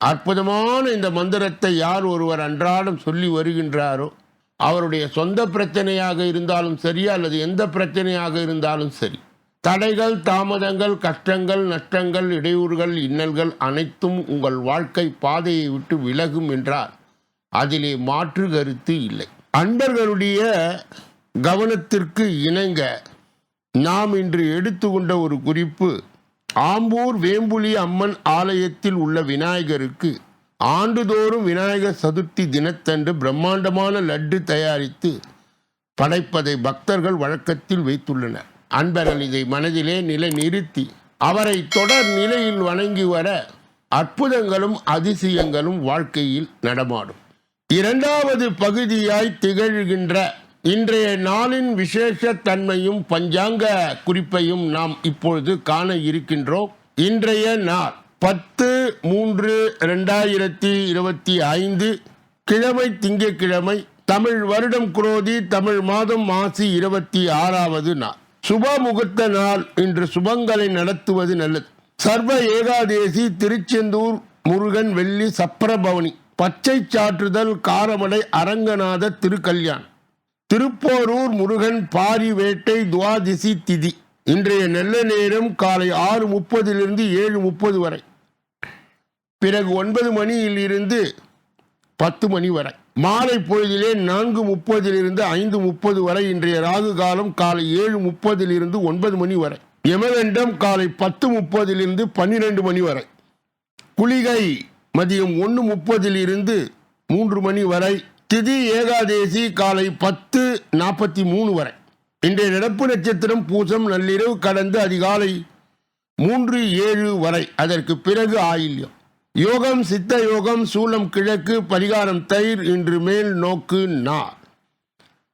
அற்புதமான இந்த மந்திரத்தை யார் ஒருவர் அன்றாடம் சொல்லி வருகின்றாரோ அவருடைய சொந்த பிரச்சனையாக இருந்தாலும் சரி அல்லது எந்த பிரச்சனையாக இருந்தாலும் சரி தடைகள் தாமதங்கள் கஷ்டங்கள் நஷ்டங்கள் இடையூறுகள் இன்னல்கள் அனைத்தும் உங்கள் வாழ்க்கை பாதையை விட்டு விலகும் என்றால் அதிலே மாற்று கருத்து இல்லை. அன்பர்களுடைய கவனத்திற்கு இணங்க நாம் இன்று எடுத்துக்கொண்ட ஒரு குறிப்பு ஆம்பூர் வேம்புலி அம்மன் ஆலயத்தில் உள்ள விநாயகருக்கு ஆண்டுதோறும் விநாயகர் சதுர்த்தி தினத்தன்று பிரம்மாண்டமான லட்டு தயாரித்து படைப்பதை பக்தர்கள் வழக்கத்தில் வைத்துள்ளனர். அன்பர்கள் இதை மனதிலே நிலை நிறுத்தி அவரை தொடர் நிலையில் வணங்கி வர அற்புதங்களும் அதிசயங்களும் வாழ்க்கையில் நடமாடும். இரண்டாவது பகுதியாய் திகழ்கின்ற இன்றைய நாளின் விசேஷ தன்மையும் பஞ்சாங்க குறிப்பையும் நாம் இப்பொழுது காண இருக்கின்றோம். இன்றைய நாள் பத்து மூன்று ரெண்டாயிரத்தி இருபத்தி ஐந்து கிழமை திங்கட்கிழமை தமிழ் வருடம் குரோதி தமிழ் மாதம் மாசி இருபத்தி ஆறாவது நாள். சுப முகூர்த்த நாள் இன்று சுபங்களை நடத்துவது நல்லது. சர்வ ஏகாதேசி திருச்செந்தூர் முருகன் வெள்ளி சப்பரபவனி பச்சை சாற்றுதல் காரமடை அரங்கநாத திருக்கல்யாண் திருப்போரூர் முருகன் பாரி வேட்டை துவாதிசி திதி. இன்றைய நல்ல நேரம் காலை ஆறு முப்பதிலிருந்து ஏழு முப்பது வரை. பிறகு ஒன்பது மணியில் இருந்து பத்து மணி வரை. மாலை பொழுதிலே நான்கு முப்பதிலிருந்து ஐந்து முப்பது வரை இன்றைய ராகு காலம் காலை ஏழு முப்பதிலிருந்து ஒன்பது மணி வரை. யமகண்டம் காலை பத்து முப்பதிலிருந்து பன்னிரெண்டு மணி வரை. குளிகை மதியம் ஒன்று முப்பதிலிருந்து மூன்று மணி வரை. திதி ஏகாதேசி காலை பத்து நாற்பத்தி மூணு வரை. இன்றைய நடப்பு நட்சத்திரம் பூசம் நள்ளிரவு கடந்து அதிகாலை மூன்று ஏழு வரை. அதற்கு பிறகு ஆயில்யம். யோகம் சித்த யோகம் சூலம் கிழக்கு பரிகாரம் தயிர் இன்று மேல் நோக்கு நா.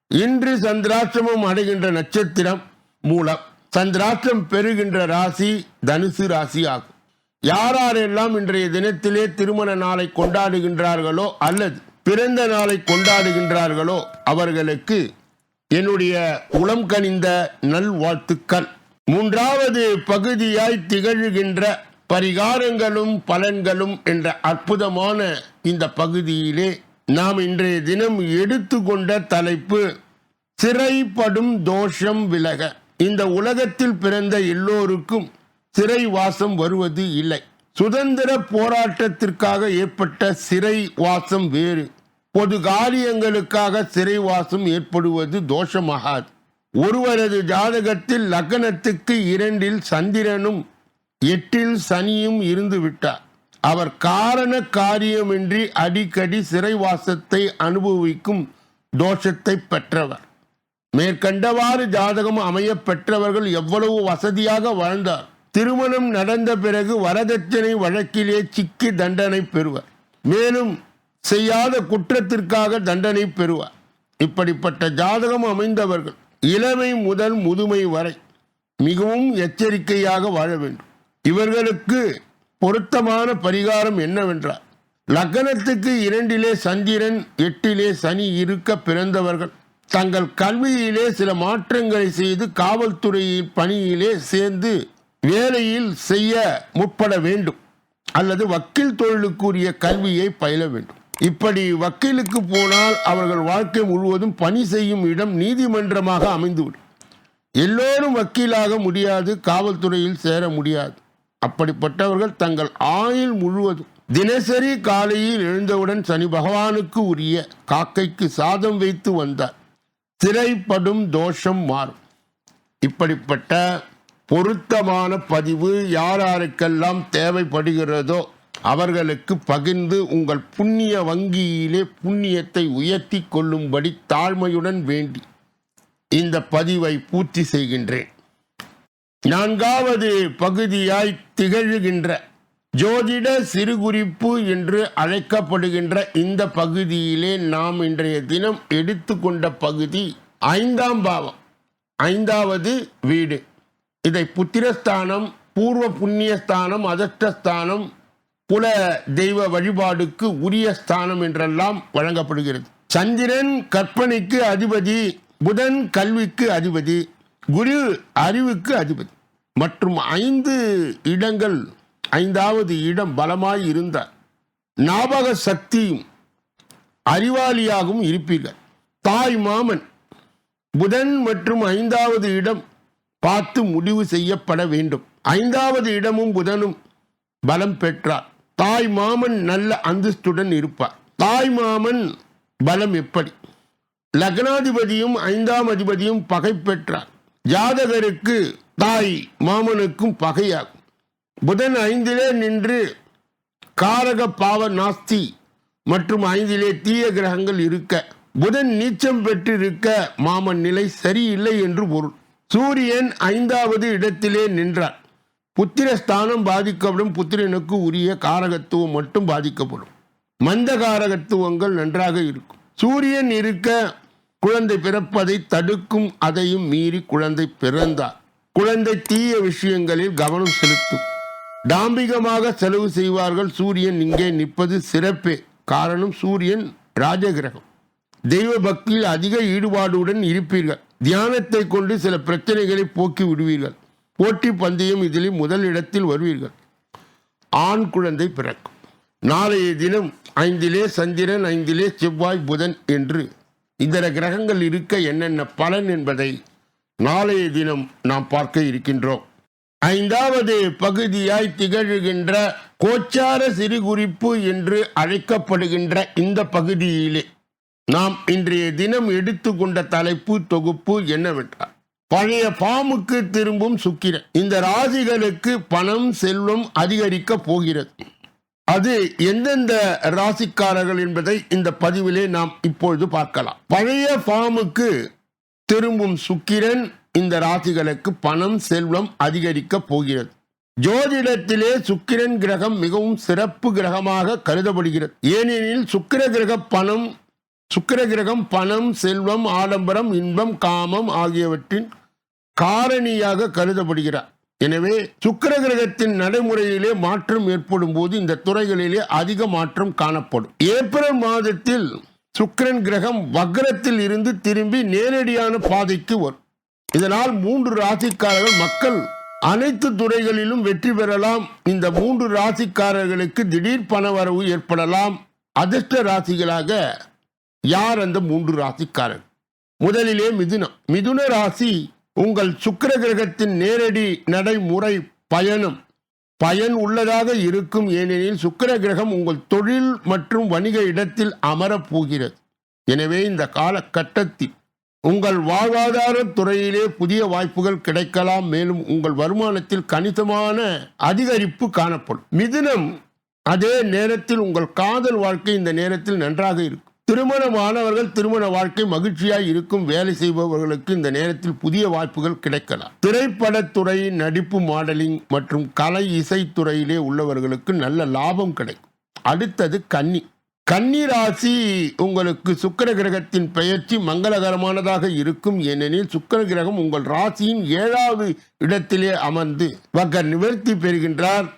இன்று சந்திராஷ்டிரமம் அடைகின்ற நட்சத்திரம் மூலம் சந்திராஷ்டிரம் பெறுகின்ற ராசி தனுசு ராசி ஆகும். யாரெல்லாம் இன்றைய தினத்திலே திருமண நாளை கொண்டாடுகின்றார்களோ அல்லது பிறந்த நாளை கொண்டாடுகின்றார்களோ அவர்களுக்கு என்னுடைய உளம் கனிந்த நல்வாழ்த்துக்கள். மூன்றாவது பகுதியாய் திகழ்கின்ற பரிகாரங்களும் பலன்களும் என்ற அற்புதமான இந்த பகுதியிலே நாம் இன்றைய தினம் எடுத்துக்கொண்ட தலைப்பு சிறைப்படும் தோஷம் விலக. இந்த உலகத்தில் பிறந்த எல்லோருக்கும் சிறை வாசம் வருவது இல்லை. சுதந்திர போராட்டத்திற்காக ஏற்பட்ட சிறை வாசம் வேறு. பொது காரியங்களுக்காக சிறைவாசம் ஏற்படுவது தோஷமாகாது. ஒருவரது ஜாதகத்தில் லக்னத்துக்கு இரண்டில் சந்திரனும் எட்டில் சனியும் இருந்து விட்டார். அவர் காரண காரியமின்றி அடிக்கடி சிறைவாசத்தை அனுபவிக்கும் தோஷத்தை பெற்றவர். மேற்கண்டவாறு ஜாதகம் அமைய பெற்றவர்கள் எவ்வளவு வசதியாக வாழ்ந்தார்? திருமணம் நடந்த பிறகு வரதட்சணை வழக்கிலே சிக்கி தண்டனை பெறுவர். மேலும் செய்யாத குற்றத்திற்காக தண்டனை பெறுவார். இப்படிப்பட்ட ஜாதகம் அமைந்தவர்கள் இளமை முதல் முதுமை வரை மிகவும் எச்சரிக்கையாக வாழ வேண்டும். இவர்களுக்கு பொருத்தமான பரிகாரம் என்னவென்றால் லக்னத்துக்கு இரண்டிலே சந்திரன் எட்டிலே சனி இருக்க பிறந்தவர்கள் தங்கள் கல்வியிலே சில மாற்றங்களை செய்து காவல்துறையில் பணியிலே சேர்ந்து வேலையில் செய்ய முற்பட வேண்டும். அல்லது வக்கீல் தொழிலுக்குரிய கல்வியை பயில வேண்டும். இப்படி வக்கீலுக்கு போனால் அவர்கள் வாழ்க்கை முழுவதும் பணி செய்யும் இடம் நீதிமன்றமாக அமைந்துவிடும். எல்லோரும் வக்கீலாக முடியாது காவல்துறையில் சேர முடியாது. அப்படிப்பட்டவர்கள் தங்கள் ஆயுள் முழுவதும் தினசரி காலையில் எழுந்தவுடன் சனி பகவானுக்கு உரிய காக்கைக்கு சாதம் வைத்து வந்தார். திரைப்படும் தோஷம் மாறும். இப்படிப்பட்ட பொருத்தமான பதிவு யார் யாருக்கெல்லாம் தேவைப்படுகிறதோ அவர்களுக்கு பகிர்ந்து உங்கள் புண்ணிய வங்கியிலே புண்ணியத்தை உயர்த்தி கொள்ளும்படி தாழ்மையுடன் வேண்டி இந்த பதிவை பூர்த்தி செய்கின்றேன். நான்காவது பகுதியாய் திகழ்கின்ற ஜோதிட சிறுகுறிப்பு என்று அழைக்கப்படுகின்ற இந்த பகுதியிலே நாம் இன்றைய தினம் எடுத்துக்கொண்ட பகுதி ஐந்தாம் பாவம் ஐந்தாவது வீடு. இதை புத்திரஸ்தானம் பூர்வ புண்ணியஸ்தானம் அதஷ்டஸ்தானம் குல தெய்வ வழிபாடுக்கு உரிய ஸ்தானம் என்றெல்லாம் வழங்கப்படுகிறது. சந்திரன் கற்பனைக்கு அதிபதி புதன் கல்விக்கு அதிபதி குரு அறிவுக்கு அதிபதி. மற்றும் ஐந்து இடங்கள் ஐந்தாவது இடம் பலமாய் இருந்தார். ஞாபக சக்தியும் அறிவாளியாகவும் இருப்பீர்கள். தாய் மாமன் புதன் மற்றும் ஐந்தாவது இடம் பார்த்து முடிவு செய்யப்பட வேண்டும். ஐந்தாவது இடமும் புதனும் பலம் பெற்றார். தாய் மாமன் நல்ல அந்தஸ்துடன் இருப்பார். தாய் மாமன் பலம் எப்படி? லக்னாதிபதியும் ஐந்தாம் அதிபதியும் பகை பெற்றார். ஜாதகருக்கு தாய் மாமனுக்கும் பகையாகும். புதன் ஐந்திலே நின்று காரக பாவ நாஸ்தி மற்றும் ஐந்திலே தீய கிரகங்கள் இருக்க புதன் நீச்சம் பெற்றிருக்க மாமன் நிலை சரியில்லை என்று பொருள். சூரியன் ஐந்தாவது இடத்திலே நின்றார். புத்திரஸ்தானம் பாதிக்கப்படும் புத்திரனுக்கு உரிய காரகத்துவம் மட்டும் பாதிக்கப்படும். மந்த காரகத்துவங்கள் நன்றாக இருக்கும். சூரியன் இருக்க குழந்தை பிறப்பதை தடுக்கும் அதையும் மீறி குழந்தை பிறந்தார். குழந்தை தீய விஷயங்களில் கவனம் செலுத்தும். டாம்பிகமாக செலவு செய்வார்கள். சூரியன் இங்கே நிற்பது சிறப்பே. காரணம் சூரியன் ராஜகிரகம். தெய்வ பக்தியில் அதிக ஈடுபாடுடன் இருப்பீர்கள். தியானத்தை கொண்டு சில பிரச்சனைகளை போக்கி விடுவீர்கள். போட்டி பந்தயம் இதில் முதல் இடத்தில் வருவீர்கள். ஆண் குழந்தை பிறக்கும். நாளைய தினம் ஐந்திலே சந்திரன் ஐந்திலே செவ்வாய் புதன் என்று இதர கிரகங்கள் இருக்க என்னென்ன பலன் என்பதை நாளைய தினம் நாம் பார்க்க இருக்கின்றோம். ஐந்தாவது பகுதியாய் திகழ்கின்ற கோச்சார சிறுகுறிப்பு என்று அழைக்கப்படுகின்ற இந்த பகுதியிலே நாம் இன்றைய தினம் எடுத்துக்கொண்ட தலைப்பு தொகுப்பு என்னவென்றால் பழைய பாமுக்கு திரும்பும் சுக்கிரன். இந்த ராசிகளுக்கு பணம் செல்வம் அதிகரிக்க போகிறது. அது எந்தெந்த ராசிக்காரர்கள் என்பதை இந்த பதிவிலே நாம் இப்பொழுது பார்க்கலாம். பழைய பாமுக்கு திரும்பும் சுக்கிரன் இந்த ராசிகளுக்கு பணம் செல்வம் அதிகரிக்க போகிறது. ஜோதிடத்திலே சுக்கிரன் கிரகம் மிகவும் சிறப்பு கிரகமாக கருதப்படுகிறது. ஏனெனில் சுக்கிர கிரக பணம் சுக்கிர கிரகம் பணம் செல்வம் ஆடம்பரம் இன்பம் காமம் ஆகியவற்றின் காரணியாக கருதப்படுகிறார். எனவே சுக்கிர கிரகத்தின் நடைமுறையிலே மாற்றம் ஏற்படும் போது இந்த துறைகளிலே அதிக மாற்றம் காணப்படும். ஏப்ரல் மாதத்தில் சுக்கிரன் கிரகம் வக்ரத்தில் இருந்து திரும்பி நேரடியான பாதைக்கு வரும். இதனால் மூன்று ராசிக்காரர்கள் மக்கள் அனைத்து துறைகளிலும் வெற்றி பெறலாம். இந்த மூன்று ராசிக்காரர்களுக்கு திடீர் பணவரவு ஏற்படலாம். அதிர்ஷ்ட ராசிகளாக யார் அந்த மூன்று ராசிக்காரர்? முதலிலே மிதுனம் மிதுன ராசி உங்கள் சுக்கிர கிரகத்தின் நேரடி நடைமுறை பயணம். பயன் உள்ளதாக இருக்கும் ஏனெனில் சுக்கிர கிரகம் உங்கள் தொழில் மற்றும் வணிக இடத்தில் அமரப் போகிறது. எனவே இந்த காலகட்டத்தில் உங்கள் வாழ்வாதார துறையிலே புதிய வாய்ப்புகள் கிடைக்கலாம். மேலும் உங்கள் வருமானத்தில் கணிசமான அதிகரிப்பு காணப்படும். மிதுனம் அதே நேரத்தில் உங்கள் காதல் வாழ்க்கை இந்த நேரத்தில் நன்றாக இருக்கும். திருமணமானவர்கள் திருமண வாழ்க்கை மகிழ்ச்சியாய் இருக்கும் வேலை செய்பவர்களுக்கு இந்த நேரத்தில் புதிய வாய்ப்புகள் கிடைக்கலாம். திரைப்படத்துறை நடிப்பு மாடலிங் மற்றும் கலை இசைத்துறையிலே உள்ளவர்களுக்கு நல்ல லாபம் கிடைக்கும். அடுத்தது கன்னி. கன்னி ராசி உங்களுக்கு சுக்கிர கிரகத்தின் பெயர்ச்சி மங்களகரமானதாக இருக்கும். ஏனெனில் சுக்கிர கிரகம் உங்கள் ராசியின் ஏழாவது இடத்திலே அமர்ந்து வக நிவர்த்தி பெறுகின்றார்.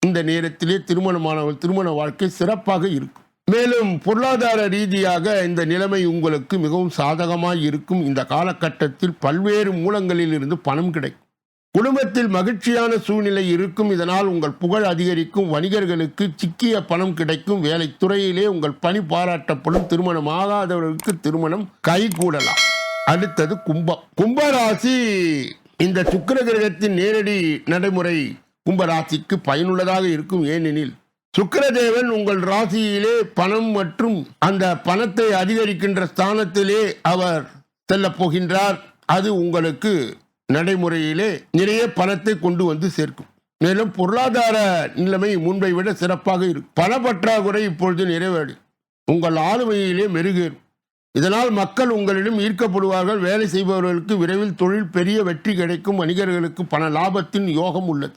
இந்த நேரத்திலே திருமணமானவர் திருமண வாழ்க்கை சிறப்பாக இருக்கும். மேலும் பொருளாதார ரீதியாக இந்த நிலைமை உங்களுக்கு மிகவும் சாதகமாக இருக்கும். இந்த காலகட்டத்தில் பல்வேறு மூலங்களில் இருந்து பணம் கிடைக்கும். குடும்பத்தில் மகிழ்ச்சியான சூழ்நிலை இருக்கும். இதனால் உங்கள் புகழ் அதிகரிக்கும். வணிகர்களுக்கு சிக்கிய பணம் கிடைக்கும். வேலை துறையிலே உங்கள் பணி பாராட்டப்படும். திருமணம் ஆகாதவர்களுக்கு திருமணம் கைகூடலாம். அடுத்தது கும்பம். கும்பராசி இந்த சுக்கர கிரகத்தின் நேரடி நடைமுறை கும்பராசிக்கு பயனுள்ளதாக இருக்கும். ஏனெனில் சுக்கரதேவன் உங்கள் ராசியிலே பணம் மற்றும் அந்த பணத்தை அதிகரிக்கின்ற ஸ்தானத்திலே அவர் செல்ல போகின்றார். அது உங்களுக்கு நடைமுறையிலே நிறைய பணத்தை கொண்டு வந்து சேர்க்கும். மேலும் பொருளாதார நிலைமை முன்பை விட சிறப்பாக இருக்கும் பண பற்றாக்குறை இப்பொழுது நிறைவேறும் உங்கள் ஆளுமையிலே மெருகேறும். இதனால் மக்கள் உங்களிடம் ஈர்க்கப்படுவார்கள். வேலை செய்பவர்களுக்கு விரைவில் தொழில் பெரிய வெற்றி கிடைக்கும். வணிகர்களுக்கு பண லாபத்தின் யோகம் உள்ளது.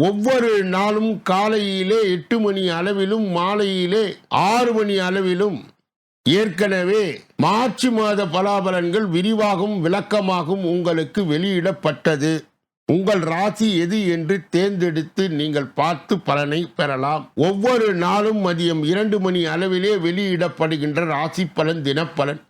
ஒவ்வொரு நாளும் காலையிலே எட்டு மணி அளவிலும் மாலையிலே ஆறு மணி அளவிலும் ஏற்கனவே மார்ச் மாத பலாபலன்கள் விரிவாகவும் விளக்கமாகவும் உங்களுக்கு வெளியிடப்பட்டது. உங்கள் ராசி எது என்று தேர்ந்தெடுத்து நீங்கள் பார்த்து பலனை பெறலாம். ஒவ்வொரு நாளும் மதியம் இரண்டு மணி அளவிலே வெளியிடப்படுகின்ற ராசி பலன் தினப்பலன்.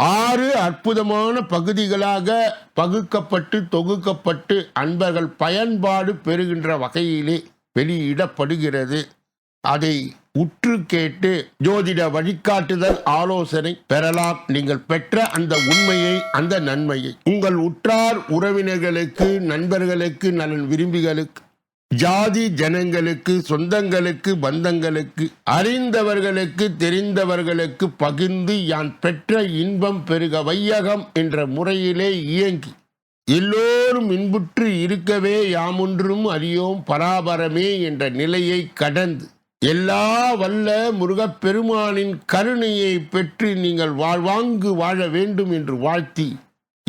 ஆறு அற்புதமான பகுதிகளாக பகுக்கப்பட்டு தொகுக்கப்பட்டு அன்பர்கள் பயன்பாடு பெறுகின்ற வகையிலே வெளியிடப்படுகிறது. அதை உற்று கேட்டு ஜோதிட வழிகாட்டுதல் ஆலோசனை பெறலாம். நீங்கள் பெற்ற அந்த உண்மையை அந்த நன்மையை. உங்கள் உற்றார் உறவினர்களுக்கு நண்பர்களுக்கு நலன் விரும்பிகளுக்கு ஜாதி ஜனங்களுக்கு சொந்தங்களுக்கு பந்தங்களுக்கு அறிந்தவர்களுக்கு தெரிந்தவர்களுக்கு பகிர்ந்து யான் பெற்ற இன்பம் பெருக வையகம் என்ற முறையிலே இயங்கி எல்லோரும் இன்புற்று இருக்கவே யாமொன்றும் அறியோம் பராபரமே என்ற நிலையை கடந்து எல்லா வல்ல முருகப்பெருமானின் கருணையை பெற்று நீங்கள் வாழ்வாங்கு வாழ வேண்டும் என்று வாழ்த்தி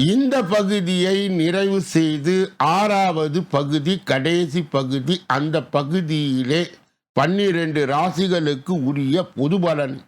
இந்த பகுதியை நிறைவு செய்து ஆறாவது பகுதி கடைசி பகுதி அந்த பகுதியிலே பன்னிரண்டு ராசிகளுக்கு உரிய பொது பலன்.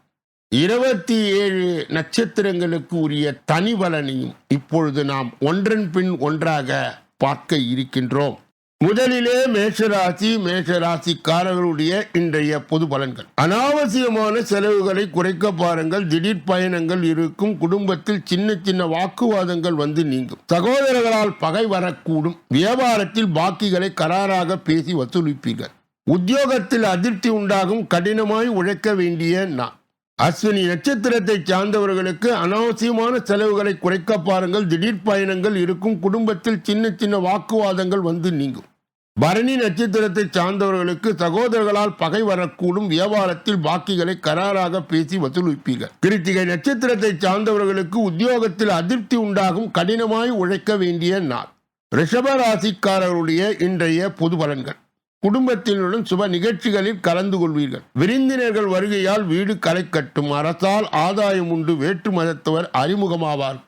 இருபத்தி ஏழு நட்சத்திரங்களுக்கு உரிய தனி பலனையும் இப்பொழுது நாம் ஒன்றன் பின் ஒன்றாக பார்க்க இருக்கின்றோம். முதலிலே மேஷராசி மேஷராசிக்காரர்களுடைய இன்றைய பொது பலன்கள். அனாவசியமான செலவுகளை குறைக்க பாருங்கள். திடீர் பயணங்கள் இருக்கும். குடும்பத்தில் சின்ன சின்ன வாக்குவாதங்கள் வந்து நீங்கும். சகோதரர்களால் பகை வரக்கூடும். வியாபாரத்தில் பாக்கிகளை கராராக பேசி வசூலிப்பீர்கள். உத்தியோகத்தில் அதிருப்தி உண்டாகும். கடினமாய் உழைக்க வேண்டிய நான் அஸ்வினி நட்சத்திரத்தை சார்ந்தவர்களுக்கு அனாவசியமான செலவுகளை குறைக்க பாருங்கள். திடீர் பயணங்கள் இருக்கும். குடும்பத்தில் சின்ன சின்ன வாக்குவாதங்கள் வந்து நீங்கும். பரணி நட்சத்திரத்தை சார்ந்தவர்களுக்கு சகோதரர்களால் பகை வரக்கூடும். வியாபாரத்தில் பாக்கிகளை கராராக பேசி வசூலிப்பீர்கள். கிருத்திகை நட்சத்திரத்தை சார்ந்தவர்களுக்கு உத்தியோகத்தில் அதிருப்தி உண்டாகும். கடினமாய் உழைக்க வேண்டிய நாள். ரிஷபராசிக்காரருடைய இன்றைய பொது பலன்கள். குடும்பத்தினுடன் சுப நிகழ்ச்சிகளில் கலந்து கொள்வீர்கள். விருந்தினர்கள் வருகையால் வீடு களை கட்டும் அரசால் ஆதாயம் உண்டு. வேற்று மதத்தவர் அறிமுகமாவார்.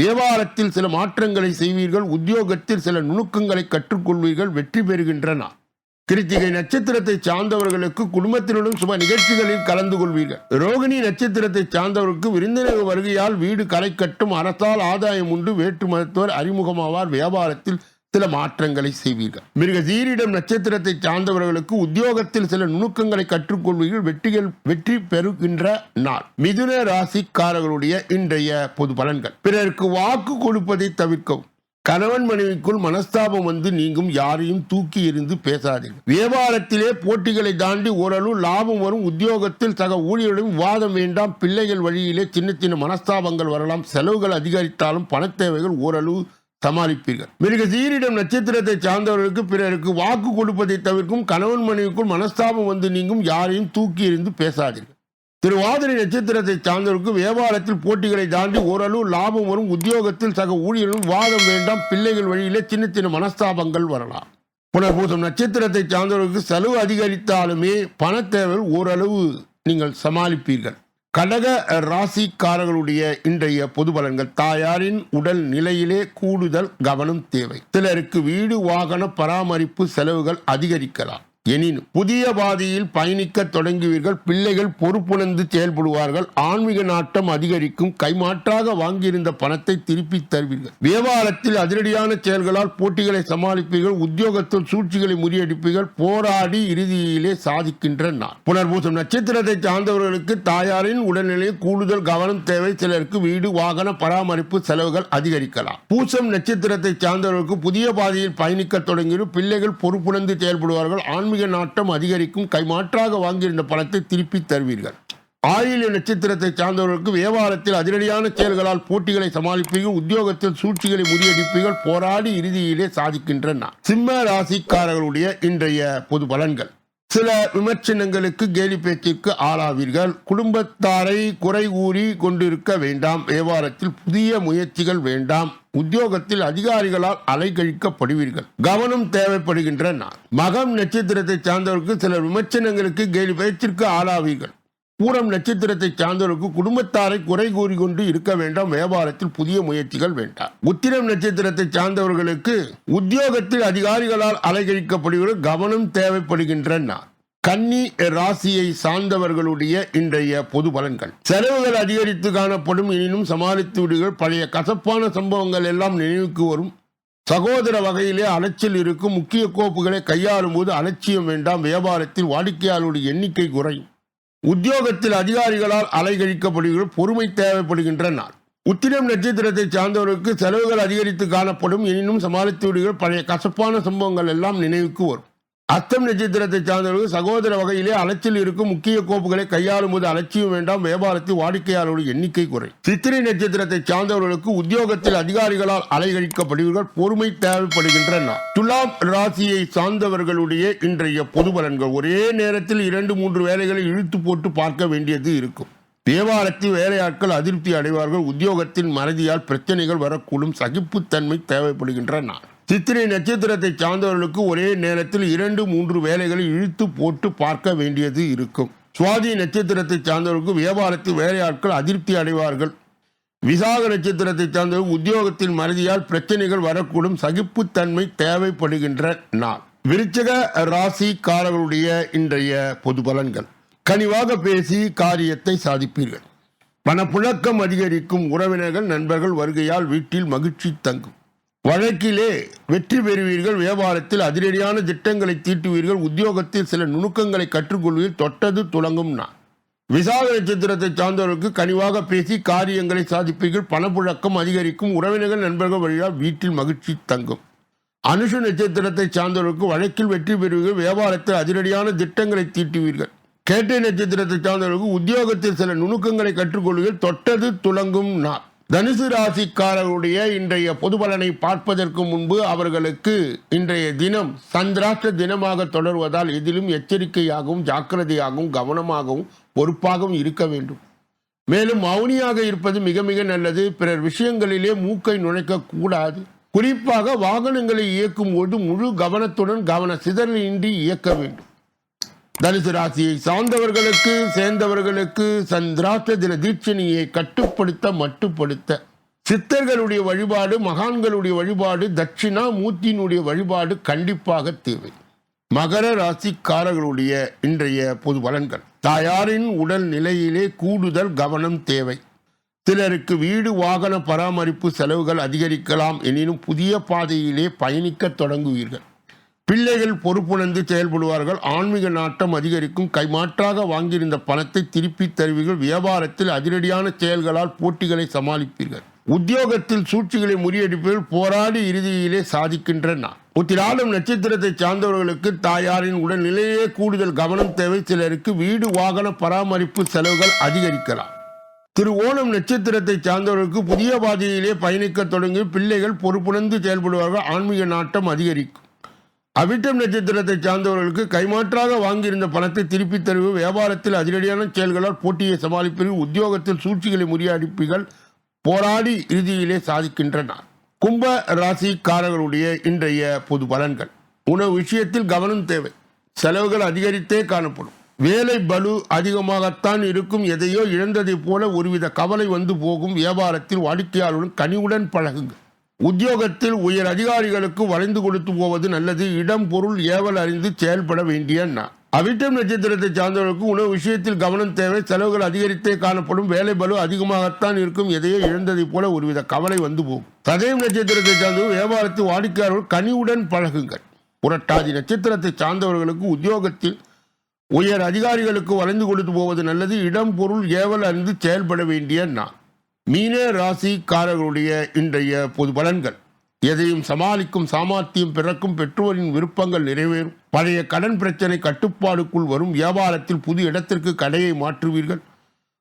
வியாபாரத்தில் சில மாற்றங்களை செய்வீர்கள். உத்தியோகத்தில் சில நுணுக்கங்களை கற்றுக்கொள்வீர்கள். வெற்றி பெறுகின்றன. கிருத்திகை நட்சத்திரத்தை சார்ந்தவர்களுக்கு குடும்பத்தினுடன் சுப நிகழ்ச்சிகளில் கலந்து கொள்வீர்கள். ரோகிணி நட்சத்திரத்தை சார்ந்தவருக்கு விருந்தினர் வருகையால் வீடு களை கட்டும் அரசால் ஆதாயம் உண்டு. வேற்று மதத்தவர் அறிமுகமாவார். வியாபாரத்தில் சில மாற்றங்களை செய்வீர்கள். மிருக சீரிடம் நட்சத்திரத்தை சார்ந்தவர்களுக்கு உத்தியோகத்தில் சில நுணுக்கங்களை கற்றுக்கொள்வீர்கள். வெற்றிகள் வெற்றி பெறுகின்ற நாள். மிதுன ராசிக்காரர்களுடைய இன்றைய பொது பலன்கள். பிறருக்கு வாக்கு கொடுப்பதை தவிர்க்கவும். கணவன் மனைவிக்குள் மனஸ்தாபம் வந்து நீங்கும். யாரையும் தூக்கி எறிந்து பேசாதீர்கள். வியாபாரத்திலே போட்டிகளை தாண்டி ஓரளவு லாபம் வரும். உத்தியோகத்தில் சக ஊழியர்களும் வாதம் வேண்டாம். பிள்ளைகள் வழியிலே சின்ன சின்ன மனஸ்தாபங்கள் வரலாம். செலவுகள் அதிகரித்தாலும் பணத்தேவைகள் ஓரளவு சமாளிப்பீர்கள். மிருக சீரிடம் நட்சத்திரத்தை சார்ந்தவர்களுக்கு பிறருக்கு வாக்கு கொடுப்பதை தவிர்க்கும் கணவன் மனைவிக்குள் மனஸ்தாபம் வந்து நீங்கும் யாரையும் தூக்கி எறிந்து பேசாதீர்கள். திருவாதிரை நட்சத்திரத்தை சார்ந்தவருக்கு வியாபாரத்தில் போட்டிகளை தாண்டி ஓரளவு லாபம் வரும் உத்தியோகத்தில் சக ஊழியர்களும் வாதம் வேண்டாம் பிள்ளைகள் வழியிலே சின்ன சின்ன மனஸ்தாபங்கள் வரலாம். புனர்பூசம் நட்சத்திரத்தை சார்ந்தவர்களுக்கு செலவு அதிகரித்தாலுமே பணத்தேவைகள் ஓரளவு நீங்கள் சமாளிப்பீர்கள். கடக ராசிக்காரர்களுடைய இன்றைய பொது பலன்கள். தாயாரின் உடல் நிலையிலே கூடுதல் கவனம் தேவை. சிலருக்கு வீடு வாகன பராமரிப்பு செலவுகள் அதிகரிக்கலாம். எனினும் புதிய பாதையில் பயணிக்க தொடங்குவீர்கள். பிள்ளைகள் பொறுப்புணர்ந்து செயல்படுவார்கள். ஆன்மீக நாட்டம் அதிகரிக்கும். கைமாற்றாக வாங்கியிருந்த பணத்தை திருப்பி தருவீர்கள். வியாபாரத்தில் அதிரடியான செயல்களால் போட்டிகளை சமாளிப்பீர்கள். உத்தியோகத்தில் சூழ்ச்சிகளை முறியடிப்பீர்கள். போராடி இறுதியிலே சாதிக்கின்ற நாள். புனர்பூசம் நட்சத்திரத்தை சார்ந்தவர்களுக்கு தாயாரின் உடல்நிலையில் கூடுதல் கவனம் தேவை. சிலருக்கு வீடு வாகன பராமரிப்பு செலவுகள் அதிகரிக்கலாம். பூசம் நட்சத்திரத்தை சார்ந்தவர்களுக்கு புதிய பாதையில் பயணிக்க தொடங்கியும் பிள்ளைகள் பொறுப்புணர்ந்து செயல்படுவார்கள். ஆன்மீக நாட்டம் அதிகரிக்கும் கைமாற்றாக வாங்கியிருந்த பணத்தை திருப்பி தருவீர்கள். ஆயில்ய நட்சத்திரத்தை சார்ந்தவர்களுக்கு வியாபாரத்தில் அதிரடியான செயல்களால் போட்டிகளை சமாளிப்பீர்கள் உத்தியோகத்தில் சூழ்ச்சிகளை முறியடிப்பீர்கள் போராடி இறுதியிலே சாதிக்கின்றன சிம்ம ராசிக்காரர்களுடைய இன்றைய பொது பலன்கள். சில விமர்சனங்களுக்கு கேலி பேச்சிற்கு ஆளாவீர்கள். குடும்பத்தாரை குறை கூறி கொண்டிருக்க வேண்டாம். வியாபாரத்தில் புதிய முயற்சிகள் வேண்டாம். உத்தியோகத்தில் அதிகாரிகளால் அலைகழிக்கப்படுவீர்கள். கவனம் தேவைப்படுகின்ற நான் மகம் நட்சத்திரத்தை சார்ந்தவருக்கு சில விமர்சனங்களுக்கு கேலி பேச்சிற்கு ஆளாவீர்கள். பூரம் நட்சத்திரத்தை சார்ந்தவருக்கு குடும்பத்தாரை குறை கூறிக்கொண்டு இருக்க வேண்டாம். வியாபாரத்தில் புதிய முயற்சிகள் வேண்டாம். உத்திரம் நட்சத்திரத்தை சார்ந்தவர்களுக்கு உத்தியோகத்தில் அதிகாரிகளால் அலைகழிக்கப்படுகிற கவனம் தேவைப்படுகின்ற நாள். கன்னி ராசியை சார்ந்தவர்களுடைய இன்றைய பொது பலன்கள். செலவுகள் அதிகரித்து காணப்படும். எனினும் சமாளித்து விடுகள் பழைய கசப்பான சம்பவங்கள் எல்லாம் நினைவுக்கு வரும். சகோதர வகையிலே அலைச்சல் இருக்கும். முக்கிய கோப்புகளை கையாளும் போது அலட்சியம் வேண்டாம். வியாபாரத்தில் வாடிக்கையாளருடைய எண்ணிக்கை குறையும். உத்தியோகத்தில் அதிகாரிகளால் அலைகழிக்கப்படுகிற பொறுமை தேவைப்படுகின்ற நாள் உத்திரம் நட்சத்திரத்தை சார்ந்தவருக்கு செலவுகள் அதிகரித்து காணப்படும். எனினும் சமாளித்து விடுகிற பழைய கசப்பான சம்பவங்கள் எல்லாம் நினைவுக்கு வரும். அத்தம் நட்சத்திரத்தை சார்ந்தவர்கள் சகோதர வகையிலே அலைச்சல் இருக்கும் முக்கிய கோப்புகளை கையாளும் போது அலட்சியம் வேண்டாம் வியாபாரத்தில் வாடிக்கையாளர்களுடைய எண்ணிக்கை குறை. சித்திரை நட்சத்திரத்தை சார்ந்தவர்களுக்கு உத்தியோகத்தில் அதிகாரிகளால் அலைகழிக்கப்படுவீர்கள் பொறுமை தேவைப்படுகின்றன துலாம் ராசியை சார்ந்தவர்களுடைய இன்றைய பொது பலன்கள். ஒரே நேரத்தில் இரண்டு மூன்று வேலைகளை இழுத்து போட்டு பார்க்க வேண்டியது இருக்கும். வியாபாரத்தில் வேலையாட்கள் அதிருப்தி அடைவார்கள் உத்தியோகத்தின் மறதியால் பிரச்சனைகள் வரக்கூடும் சகிப்புத்தன்மை தேவைப்படுகின்றன சித்திரை நட்சத்திரத்தை சார்ந்தவர்களுக்கு ஒரே நேரத்தில் இரண்டு மூன்று வேலைகளை இழுத்து போட்டு பார்க்க வேண்டியது இருக்கும். சுவாதி நட்சத்திரத்தை சார்ந்தவர்களுக்கு வியாபாரத்தில் வேலையாட்கள் அதிருப்தி அடைவார்கள். விசாக நட்சத்திரத்தை சார்ந்தவர்கள் உத்தியோகத்தின் மறதியால் பிரச்சனைகள் வரக்கூடும் சகிப்புத்தன்மை தேவைப்படுகின்ற நாள் விருச்சக ராசிக்காரர்களுடைய இன்றைய பொது பலன்கள். கனிவாக பேசி காரியத்தை சாதிப்பீர்கள். பணப்புழக்கம் அதிகரிக்கும் உறவினர்கள் நண்பர்கள் வருகையால் வீட்டில் மகிழ்ச்சி தங்கும். வழக்கிலே வெற்றி பெறுவீர்கள். வியாபாரத்தில் அதிரடியான திட்டங்களை தீட்டுவீர்கள். உத்தியோகத்தில் சில நுணுக்கங்களை கற்றுக்கொள்வீர்கள். தொட்டது துளங்கும்னா விசாக நட்சத்திரத்தை சார்ந்தவர்களுக்கு கனிவாக பேசி காரியங்களை சாதிப்பீர்கள். பணப்புழக்கம் அதிகரிக்கும். உறவினர்கள் நண்பர்கள் வழியால் வீட்டில் மகிழ்ச்சி தங்கும். அனுஷ நட்சத்திரத்தை சார்ந்தவர்களுக்கு வழக்கில் வெற்றி பெறுவீர்கள். வியாபாரத்தில் அதிரடியான திட்டங்களை தீட்டுவீர்கள். கேட்டை நட்சத்திரத்தை சார்ந்தவர்களுக்கு உத்தியோகத்தில் சில நுணுக்கங்களை கற்றுக்கொள்வீர்கள். தொட்டது துளங்கும் நாள். தனுசு ராசிக்காரருடைய இன்றைய பொது பலனை பார்ப்பதற்கு முன்பு அவர்களுக்கு இன்றைய தினம் சந்திராஷ்ட தினமாக தொடர்வதால் எதிலும் எச்சரிக்கையாகவும் ஜாக்கிரதையாகவும் கவனமாகவும் பொறுப்பாகவும் இருக்க வேண்டும். மேலும் மௌனியாக இருப்பது மிக மிக நல்லது. பிறர் விஷயங்களிலே மூக்கை நுழைக்க கூடாது. குறிப்பாக வாகனங்களை இயக்கும் போது முழு கவனத்துடன் கவன சிதறலின்றி இயக்க வேண்டும். தனுசு ராசியை சார்ந்தவர்களுக்கு சேர்ந்தவர்களுக்கு சந்திராஷ்ட தின தீட்சணியை கட்டுப்படுத்த மட்டுப்படுத்த. சித்தர்களுடைய வழிபாடு மகான்களுடைய வழிபாடு தட்சிணா மூர்த்தியினுடைய வழிபாடு கண்டிப்பாக தேவை. மகர ராசிக்காரர்களுடைய இன்றைய பொது பலன்கள். தாயாரின் உடல் நிலையிலே கூடுதல் கவனம் தேவை. சிலருக்கு வீடு வாகன பராமரிப்பு செலவுகள் அதிகரிக்கலாம் எனினும் புதிய பாதையிலே பயணிக்கத் தொடங்குவீர்கள். பிள்ளைகள் பொறுப்புணர்ந்து செயல்படுவார்கள். ஆன்மீக நாட்டம் அதிகரிக்கும். கைமாற்றாக வாங்கியிருந்த பணத்தை திருப்பி தருவீர்கள். வியாபாரத்தில் அதிரடியான செயல்களால் போட்டிகளை சமாளிப்பீர்கள். உத்தியோகத்தில் சூழ்ச்சிகளை முறியடிப்பதில் போராடி இறுதியிலே சாதிக்கின்ற நாள். உத்திராடம் நட்சத்திரத்தை சார்ந்தவர்களுக்கு தாயாரின் உடல்நிலையே கூடுதல் கவனம் தேவை. சிலருக்கு வீடு வாகன பராமரிப்பு செலவுகள் அதிகரிக்கலாம். திரு ஓணம் நட்சத்திரத்தை சார்ந்தவர்களுக்கு புதிய பாதையிலே பயணிக்க தொடங்கி பிள்ளைகள் பொறுப்புணர்ந்து செயல்படுவார்கள். ஆன்மீக நாட்டம் அதிகரிக்கும். அவிட்டம் நட்சத்திரத்தை சார்ந்தவர்களுக்கு கைமாற்றாக வாங்கியிருந்த பணத்தை திருப்பித் தருவது வியாபாரத்தில் அதிரடியான செயல்களால் போட்டியை சமாளிப்பது உத்தியோகத்தில் சூழ்ச்சிகளை முறியடிப்புகள் போராடி இறுதியிலே சாதிக்கின்றனர் கும்ப ராசிக்காரர்களுடைய இன்றைய பொது பலன்கள். உணவு விஷயத்தில் கவனம் தேவை. செலவுகள் அதிகரித்தே காணப்படும். வேலை பலு அதிகமாகத்தான் இருக்கும். எதையோ இழந்ததைப் போல ஒருவித கவலை வந்து போகும். வியாபாரத்தில் வாடிக்கையாளருடன் கனிவுடன் பழகுங்கள். உத்தியோகத்தில் உயர் அதிகாரிகளுக்கு வளைந்து கொடுத்து போவது நல்லது. இடம் பொருள் ஏவல் அறிந்து செயல்பட வேண்டிய அவிட்டம் நட்சத்திரத்தை சார்ந்தவர்களுக்கு உணவு விஷயத்தில் கவனம் தேவை. செலவுகள் அதிகரித்தே காணப்படும். வேலை பலு அதிகமாகத்தான் இருக்கும். எதையோ இழந்ததைப் போல ஒருவித கவலை வந்து போகும். சதயம் நட்சத்திரத்தை சார்ந்தவர் வியாபாரத்தில் வாடிக்கையாளர்கள் கனிவுடன் பழகுங்கள். புரட்டாதி நட்சத்திரத்தை சார்ந்தவர்களுக்கு உத்தியோகத்தில் உயர் அதிகாரிகளுக்கு வளைந்து கொடுத்து போவது நல்லது. இடம் பொருள் ஏவல் அறிந்து செயல்பட வேண்டிய நான் மீன ராசிக்காரர்களுடைய இன்றைய பொது பலன்கள். எதையும் சமாளிக்கும் சாமர்த்தியம் பிறக்கும் பெற்றோரின் விருப்பங்கள் நிறைவேறும். பழைய கடன் பிரச்சனை கட்டுப்பாடுக்குள் வரும். வியாபாரத்தில் புது இடத்திற்கு கடையை மாற்றுவீர்கள்.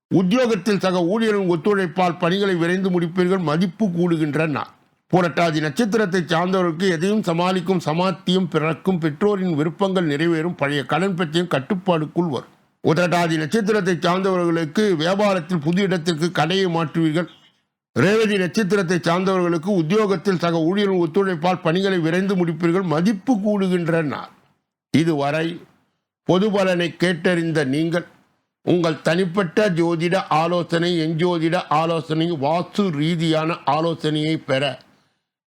உத்தியோகத்தில் சக ஊழியரின் ஒத்துழைப்பால் பணிகளை விரைந்து முடிப்பீர்கள். மதிப்பு கூடுகின்ற நாள். புரட்டாதி நட்சத்திரத்தை சார்ந்தவர்களுக்கு எதையும் சமாளிக்கும் சமாத்தியம் பிறக்கும் பெற்றோரின் விருப்பங்கள் நிறைவேறும். பழைய கடன் பிரச்சனையும் கட்டுப்பாடுக்குள் வரும். உதட்டாதி நட்சத்திரத்தை சார்ந்தவர்களுக்கு வியாபாரத்தில் புது இடத்திற்கு கடையை மாற்றுவீர்கள். ரேவதி நட்சத்திரத்தை சார்ந்தவர்களுக்கு உத்தியோகத்தில் சக ஊழியர்கள் ஒத்துழைப்பால் பணிகளை விரைந்து முடிப்பீர்கள். மதிப்பு கூடுகின்றனர். இதுவரை பொது பலனை கேட்டறிந்த நீங்கள் உங்கள் தனிப்பட்ட ஜோதிட ஆலோசனை எஞ்சோதிட ஆலோசனை வாஸ்து ரீதியான ஆலோசனையை பெற